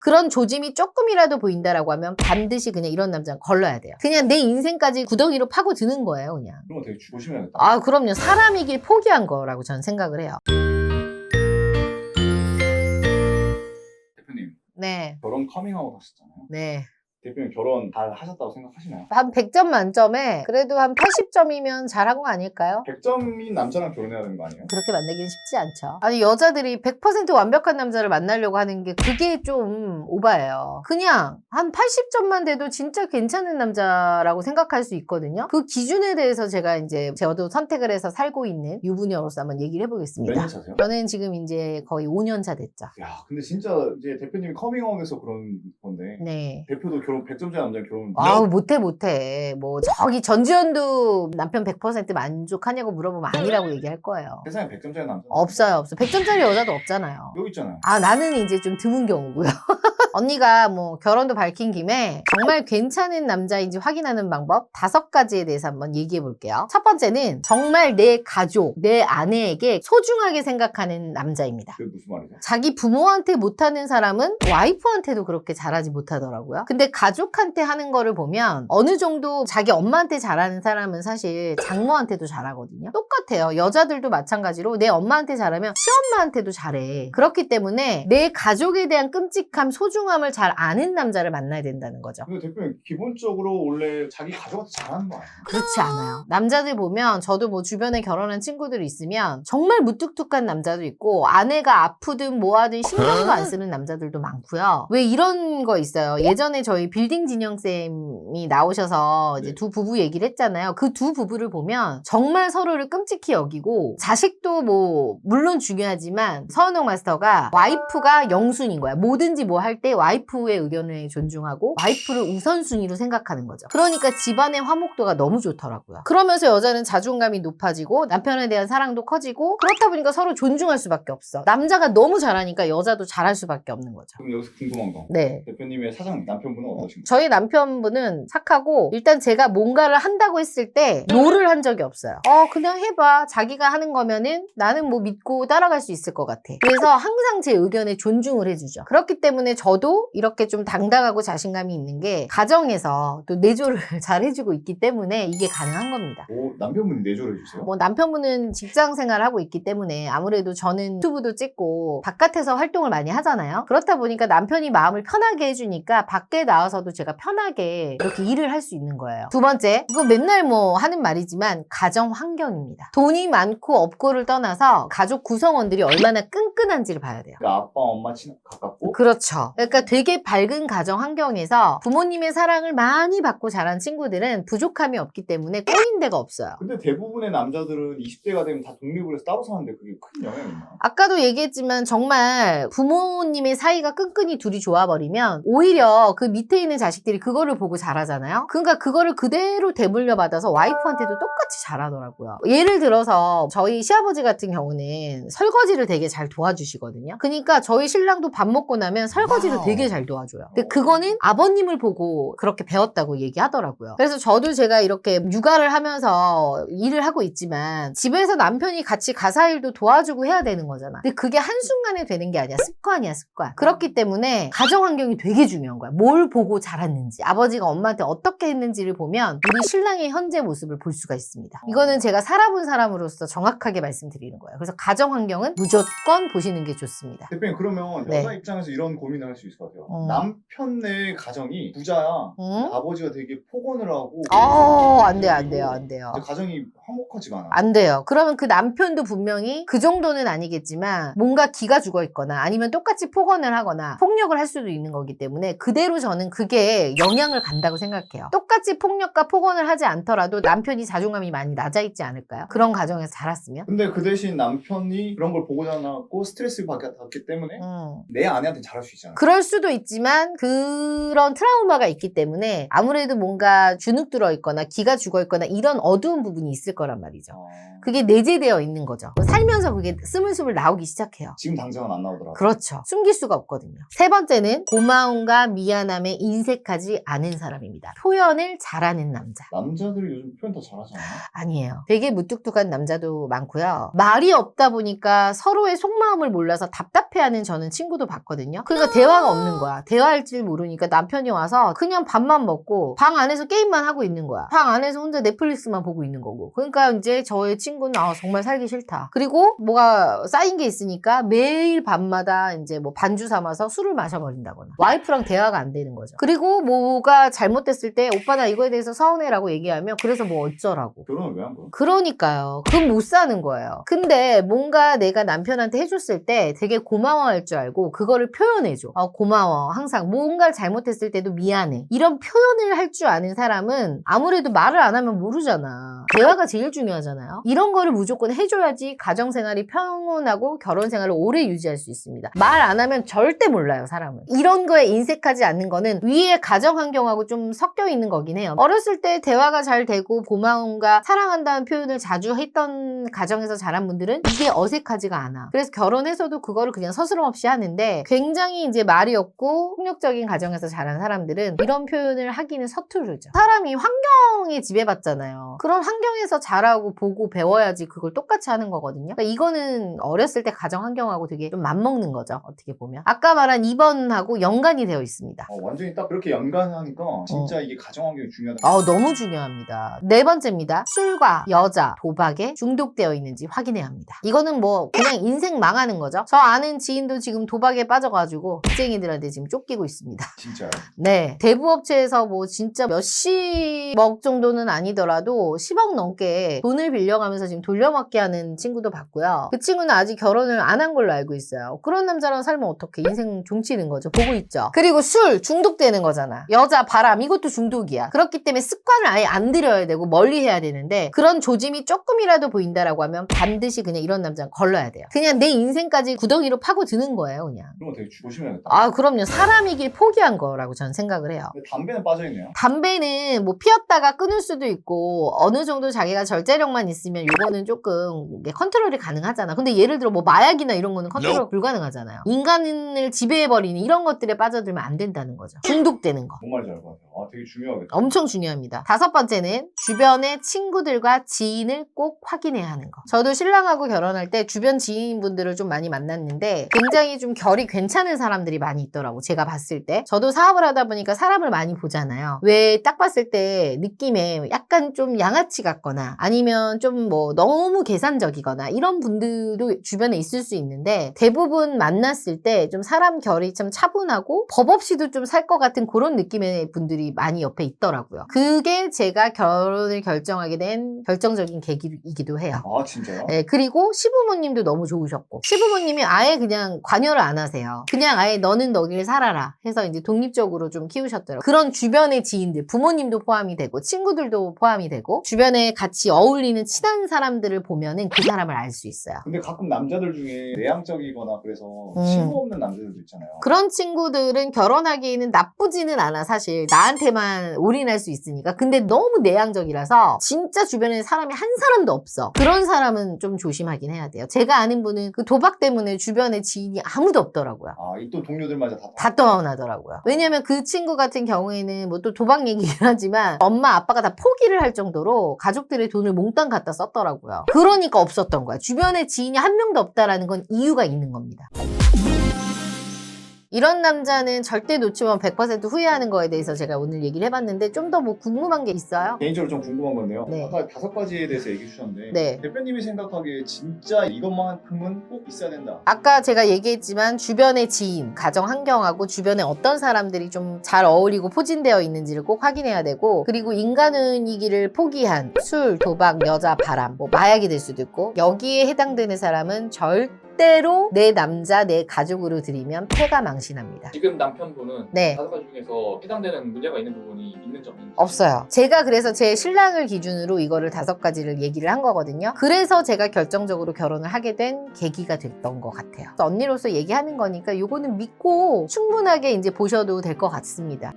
그런 조짐이 조금이라도 보인다라고 하면 반드시 그냥 이런 남자는 걸러야 돼요. 그냥 내 인생까지 구덩이로 파고 드는 거예요, 그냥. 그런 거 되게 조심해야겠다. 아, 그럼요. 사람이길 포기한 거라고 저는 생각을 해요. 대표님 네. 결혼 커밍아웃 하셨잖아요. 네. 대표님 결혼 잘 하셨다고 생각하시나요? 한 100점 만점에 그래도 한 80점이면 잘한 거 아닐까요? 100점인 남자랑 결혼해야 되는 거 아니에요? 그렇게 만나기는 쉽지 않죠. 아니, 여자들이 100% 완벽한 남자를 만나려고 하는 게 그게 좀 오바예요. 그냥 한 80점만 돼도 진짜 괜찮은 남자라고 생각할 수 있거든요. 그 기준에 대해서 제가 이제 저도 선택을 해서 살고 있는 유부녀로서 한번 얘기를 몇 해보겠습니다. 년 차세요? 저는 지금 이제 거의 5년 차 됐죠. 야 근데 진짜 이제 대표님이 커밍아웃해서 그런 건데 네. 대표도 결혼 100점짜리 남자랑 결혼 아우 못해 못해. 뭐 저기 전지현도 남편 100% 만족하냐고 물어보면 아니라고 얘기할 거예요. 세상에 100점짜리 남자 없어요 없어 100점짜리 여자도 없잖아요. 여기 있잖아요. 아 나는 이제 좀 드문 경우고요 언니가 뭐 결혼도 밝힌 김에 정말 괜찮은 남자인지 확인하는 방법 다섯 가지에 대해서 한번 얘기해 볼게요 첫 번째는 정말 내 가족 내 아내에게 소중하게 생각하는 남자입니다 그게 무슨 말이죠? 자기 부모한테 못하는 사람은 와이프한테도 그렇게 잘하지 못하더라고요. 근데 가족한테 하는 거를 보면 어느 정도 자기 엄마한테 잘하는 사람은 사실 장모한테도 잘하거든요. 똑같아요. 여자들도 마찬가지로 내 엄마한테 잘하면 시엄마한테도 잘해. 그렇기 때문에 내 가족에 대한 끔찍함, 소중 함을 잘 아는 남자를 만나야 된다는 거죠. 근데 대표님 기본적으로 원래 자기 가족한테 잘하는 거 아니에요? 그렇지 않아요. 남자들 보면 저도 뭐 주변에 결혼한 친구들이 있으면 정말 무뚝뚝한 남자도 있고 아내가 아프든 뭐하든 신경도 안 쓰는 남자들도 많고요. 왜 이런 거 있어요. 예전에 저희 빌딩 진영 쌤이 나오셔서 이제 네. 두 부부 얘기를 했잖아요. 그 두 부부를 보면 정말 서로를 끔찍히 여기고 자식도 뭐 물론 중요하지만 서은옥 마스터가 와이프가 영순인 거야. 뭐든지 뭐 할 때 와이프의 의견을 존중하고 와이프를 우선순위로 생각하는 거죠. 그러니까 집안의 화목도가 너무 좋더라고요. 그러면서 여자는 자존감이 높아지고 남편에 대한 사랑도 커지고 그렇다 보니까 서로 존중할 수밖에 없어. 남자가 너무 잘하니까 여자도 잘할 수밖에 없는 거죠. 그럼 여기서 궁금한 거 네. 대표님의 사장 남편분은 어떠신가요? 저희 남편분은 착하고 일단 제가 뭔가를 한다고 했을 때 노를 한 적이 없어요. 어 그냥 해봐. 자기가 하는 거면은 나는 뭐 믿고 따라갈 수 있을 것 같아. 그래서 항상 제 의견에 존중을 해주죠. 그렇기 때문에 저도 이렇게 좀 당당하고 자신감이 있는 게 가정에서 또 내조를 잘 해주고 있기 때문에 이게 가능한 겁니다. 오, 남편분이 내조를 해주세요? 뭐 남편분은 직장 생활을 하고 있기 때문에 아무래도 저는 유튜브도 찍고 바깥에서 활동을 많이 하잖아요. 그렇다 보니까 남편이 마음을 편하게 해주니까 밖에 나와서도 제가 편하게 이렇게 일을 할 수 있는 거예요. 두 번째, 이거 맨날 뭐 하는 말이지만 가정 환경입니다. 돈이 많고 없고를 떠나서 가족 구성원들이 얼마나 끈끈한지를 봐야 돼요. 그러니까 아빠 엄마 친 가깝고 그렇죠. 그러니까 되게 밝은 가정 환경에서 부모님의 사랑을 많이 받고 자란 친구들은 부족함이 없기 때문에 꼬인 데가 없어요. 근데 대부분의 남자들은 20대가 되면 다 독립을 해서 따로 사는데 그게 큰 영향이 있나요? 아까도 얘기했지만 정말 부모님의 사이가 끈끈이 둘이 좋아버리면 오히려 그 밑에 있는 자식들이 그거를 보고 잘하잖아요. 그러니까 그거를 그대로 대물려 받아서 와이프한테도 똑같이 잘하더라고요. 예를 들어서 저희 시아버지 같은 경우는 설거지를 되게 잘 도와주시거든요. 그러니까 저희 신랑도 밥 먹고 나면 설거지를 와우. 되게 잘 도와줘요. 근데 그거는 아버님을 보고 그렇게 배웠다고 얘기하더라고요. 그래서 저도 제가 이렇게 육아를 하면서 일을 하고 있지만 집에서 남편이 같이 가사 일도 도와주고 해야 되는 거잖아. 근데 그게 한순간에 되는 게 아니야. 습관이야, 습관. 그렇기 때문에 가정 환경이 되게 중요한 거야. 뭘 보고 자랐는지, 아버지가 엄마한테 어떻게 했는지를 보면 우리 신랑의 현재 모습을 볼 수가 있습니다. 이거는 제가 살아본 사람으로서 정확하게 말씀드리는 거예요. 그래서 가정 환경은 무조건 보시는 게 좋습니다. 대표님 그러면 네. 여자 입장에서 이런 고민을 할 수 있을 것 같아요. 음. 남편네 가정이 부자야. 응? 아버지가 되게 폭언을 하고 어, 안 돼요, 안 돼요, 안 돼요. 근데 가정이 화목하지가 않아. 안 돼요. 그러면 그 남편도 분명히 그 정도는 아니겠지만 뭔가 기가 죽어 있거나 아니면 똑같이 폭언을 하거나 폭력을 할 수도 있는 거기 때문에 그대로 저는 그게 영향을 간다고 생각해요. 똑같이 폭력과 폭언을 하지 않더라도 남편이 자존감이 많이 낮아 있지 않을까요? 그런 가정에서 자랐으면? 근데 그 대신 남편이 그런 걸 보고 자랐고 스트레스를 받- 받기 때문에 음. 내 아내한테 잘할 수 있잖아. 그럴 수도 있지만 그런 트라우마가 있기 때문에 아무래도 뭔가 주눅 들어 있거나 기가 죽어 있거나 이런 어두운 부분이 있을 거란 말이죠. 아, 그게 내재되어 있는 거죠. 살면서 그게 스물스물 나오기 시작해요. 지금 당장은 안 나오더라고요. 그렇죠. 숨길 수가 없거든요. 세 번째는 고마움과 미안함에 인색하지 않은 사람입니다. 표현을 잘하는 남자. 남자들이 요즘 표현 더 잘하잖아요. 아니에요. 되게 무뚝뚝한 남자도 많고요. 말이 없다 보니까 서로의 속마음을 몰라서 답답해하는 저는 친구도 봤거든요. 그러니까 대화가 없는 거야. 대화할 줄 모르니까 남편이 와서 그냥 밥만 먹고 방 안에서 게임만 하고 있는 거야. 방 안에서 혼자 넷플릭스만 보고 있는 거고. 그러니까 이제 저의 친구는 아, 정말 살기 싫다. 그리고 뭐가 쌓인 게 있으니까 매일 밤마다 이제 뭐 반주 삼아서 술을 마셔버린다거나 와이프랑 대화가 안 되는 거죠. 그리고 뭐가 잘못됐을 때 오빠 나 이거에 대해서 서운해라고 얘기하면 그래서 뭐 어쩌라고. 결혼을 왜 한 거야? 그러니까요. 그럼 못 사는 거예요. 근데 뭔가 내가 남편한테 해줬을 때 되게 고마워할 줄 알고 그거를 표현해줘. 어, 고마워. 항상 뭔가를 잘못했을 때도 미안해. 이런 표현을 할 줄 아는 사람은 아무래도 말을 안 하면 모르잖아. 대화가 제일 중요하잖아요. 이런 거를 무조건 해줘야지 가정생활이 평온하고 결혼생활을 오래 유지할 수 있습니다. 말 안 하면 절대 몰라요, 사람은. 이런 거에 인색하지 않는 거는 위에 가정 환경하고 좀 섞여 있는 거긴 해요. 어렸을 때 대화가 잘 되고 고마움과 사랑한다는 표현을 자주 했던 가정에서 자란 분들은 이게 어색하지가 않아. 그래서 결혼해서도 그거를 그냥 서스럼 없이 하는데 굉장히 이제 말이 없고 폭력적인 가정에서 자란 사람들은 이런 표현을 하기는 서투르죠. 사람이 환경에 지배받잖아요. 그런 환경에서 자라고 보고 배워야지 그걸 똑같이 하는 거거든요. 그러니까 이거는 어렸을 때 가정 환경하고 되게 좀 맞먹는 거죠. 어떻게 보면. 아까 말한 2번하고 연관이 되어 있습니다. 어, 완전히 딱 그렇게 연관하니까 진짜 이게 가정 환경이 중요하다. 아, 너무 중요합니다. 네 번째입니다. 술과 여자, 도박에 중독되어 있는지 확인해야 합니다. 이거는 뭐 그냥 인생 망하는 거죠. 저 아는 지인도 지금 도박에 빠져가지고 빚쟁이들한테 지금 쫓기고 있습니다. 진짜요. 네. 대부업체에서 뭐 진짜 몇십억 정도는 아니더라도 10억 넘게 돈을 빌려가면서 지금 돌려막기 하는 친구도 봤고요. 그 친구는 아직 결혼을 안 한 걸로 알고 있어요. 그런 남자랑 살면 어떻게 인생 종치는 거죠. 보고 있죠. 그리고 술 중독되는 거잖아. 여자 바람 이것도 중독이야. 그렇기 때문에 습관을 아예 안 들여야 되고 멀리 해야 되는데 그런 조짐이 조금이라도 보인다라고 하면 반드시 그냥 이런 남자는 걸러야 돼요. 그냥 내 인생까지 구덩이로 파고 드는 거예요, 그냥. 거 되게 조심해야겠다. 아, 그럼요. 사람이길 포기한 거라고 저는 생각을 해요. 근데 담배는 빠져있네요. 담배는 뭐 피웠다가 끊을 수도 있고 어느 정도 자기가 절제력만 있으면 요거는 조금 이게 컨트롤이 가능하잖아. 근데 예를 들어 뭐 마약이나 이런 거는 컨트롤 불가능하잖아요. 인간을 지배해버리는 이런 것들에 빠져들면 안 된다는 거죠. 중독되는 거. 알것 같아요. 아, 되게 중요하겠다. 엄청 중요합니다. 다섯 번째는 주변의 친구들과 지인을 꼭 확인해야 하는 거. 저도 신랑하고 결혼할 때 주변 지인분들을 좀 많이 만났는데 굉장히 좀 결이 괜찮은 사람들이 많이 있더라고. 제가 봤을 때. 저도 사업을 하다 보니까 사람을 많이 보잖아요. 왜 딱 봤을 때 느낌에 약간 좀 양아치 같거나 아니면 좀 뭐 너무 계산적이거나 이런 분들도 주변에 있을 수 있는데 대부분 만났을 때 좀 사람 결이 좀 차분하고 법 없이도 좀 살 것 같은 그런 느낌의 분들이 많이 옆에 있더라고요. 그게 제가 결혼을 결정하게 된 결정적인 계기이기도 해요. 아, 진짜요? 네, 그리고 시부모님도 너무 좋으셨고 시부모님이 아예 그냥 관여를 안 하세요. 그냥 아예 너는 너길 살아라 해서 이제 독립적으로 좀 키우셨더라고요. 그런 주변의 지인들, 부모님도 포함이 되고 친구들도 포함이 되고 주변에 같이 어울리는 친한 사람들을 보면은 그 사람을 알 수 있어요. 근데 가끔 남자들 중에 내향적이거나 그래서 음. 친구 없는 남자들도 있잖아요. 그런 친구들은 결혼하기에는 나쁘지는 않아 사실 나한테만 올인할 수 있으니까 근데 너무 내향적이라서 진짜 주변에 사람이 한 사람도 없어 그런 사람은 좀 조심하긴 해야 돼요 제가 아는 분은 그 도박 때문에 주변에 지인이 아무도 없더라고요 아, 이 또 동료들 마저 다. 다 떠나더라고요. 왜냐면 그 친구 같은 경우에는 뭐 또 도박 얘기긴 하지만 엄마 아빠가 다 포기를 할 정도로 가족들의 돈을 몽땅 갖다 썼더라고요. 그러니까 없었던 거야. 주변에 지인이 한 명도 없다라는 건 이유가 있는 겁니다 이런 남자는 절대 놓치면 100% 후회하는 거에 대해서 제가 오늘 얘기를 해봤는데 좀 더 뭐 궁금한 게 있어요? 개인적으로 좀 궁금한 건데요. 네. 아까 다섯 가지에 대해서 얘기해 주셨는데 네. 대표님이 생각하기에 진짜 이것만큼은 꼭 있어야 된다. 아까 제가 얘기했지만 주변의 지인, 가정 환경하고 주변에 어떤 사람들이 좀 잘 어울리고 포진되어 있는지를 꼭 확인해야 되고 그리고 인간은이기를 포기한 술, 도박, 여자, 바람, 뭐 마약이 될 수도 있고 여기에 해당되는 사람은 절대 로 내 남자, 내 가족으로 들이면 폐가 망신합니다. 지금 남편분은 네. 다섯 가지 중에서 해당되는 문제가 있는 부분이 있는 점이 없어요. 제가 그래서 제 신랑을 기준으로 이거를 다섯 가지를 얘기를 한 거거든요. 그래서 제가 결정적으로 결혼을 하게 된 계기가 됐던 것 같아요. 언니로서 얘기하는 거니까 요거는 믿고 충분하게 이제 보셔도 될 것 같습니다.